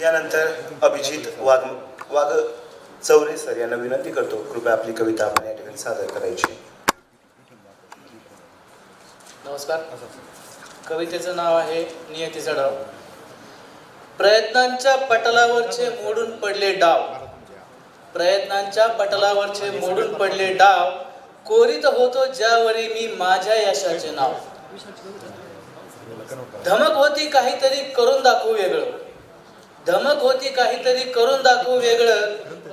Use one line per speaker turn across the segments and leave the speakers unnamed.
यानंतर अभिजित वाघ वाघ चौरे सर यांना विनंती करतो कृपया आपली कविता आपण या ठिकाणी सादर करायची.
नमस्कार. कवितेचं नाव आहे नियतीचा डाव प्रयत्नांच्या पटलावरचे मोडून पडले डाव. प्रयत्नांच्या पटलावरचे मोडून पडले डाव. कोरीत होतो ज्यावरी मी माझ्या यशाचे नाव. धमक होती काहीतरी करून दाखवू वेगळं. धमक होती काहीतरी करून दाखवू वेगळं.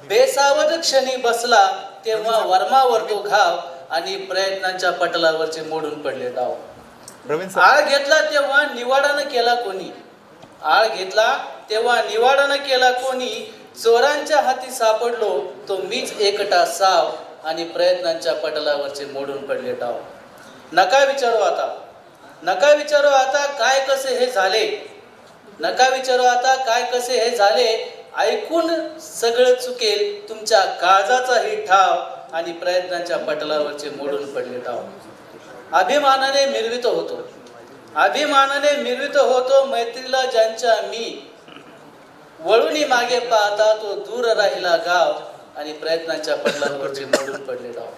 बेसावध क्षणी बसला तेव्हा वर्मावर तो घाव आणि प्रयत्नांच्या पटलावरचे मोडून पडले
प्रवीण
आळ घेतला तेव्हा निवाडानं केला कोणी? आळ घेतला तेव्हा निवाडानं केला कोणी? चोरांच्या हाती सापडलो तो मीच एकटा साव आणि प्रयत्नांच्या पटलावरचे मोडून पडले डाव. नका विचारू आता. नका विचारू आता काय कसे हे झाले. नका विचारू आता काय कसे हे झाले. ऐकून सगळं चुकेल तुमच्या काळजाचाही ठाव आणि प्रयत्नांच्या पटलावरचे मोडून पडले डाव अभिमानाने मिरवित होतो. अभिमानाने मिरवित होतो मैत्रीला ज्यांच्या मी वळूनी मागे पाहता तो दूर राहिला गाव आणि प्रयत्नाच्या पटलावरचे मोडून पडले डाव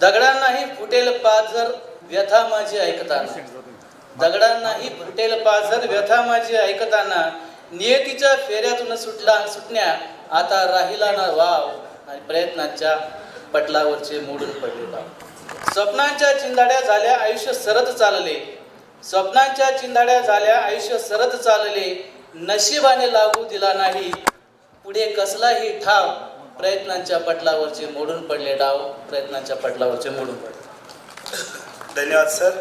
दगडांनाही फुटेल पाजर व्यथा माझी ऐकताना. दगडांनाही फुटेल पाझर व्यथा माझी ऐकताना. नियतीच्या फेऱ्यातून सुटला सुटण्या आता राहिला ना वाव. आणि प्रयत्नांच्या पटलावरचे मोडून पडले डाव स्वप्नांच्या चिंधाड्या झाल्या आयुष्य सरत चालले. स्वप्नांच्या चिंधाड्या झाल्या आयुष्य सरत चालले. नशिबाने लागू दिला नाही. पुढे कसलाही ठाव प्रयत्नांच्या पटलावरचे मोडून पडले डाव. प्रयत्नांच्या पटलावरचे मोडून पडले.
धन्यवाद सर.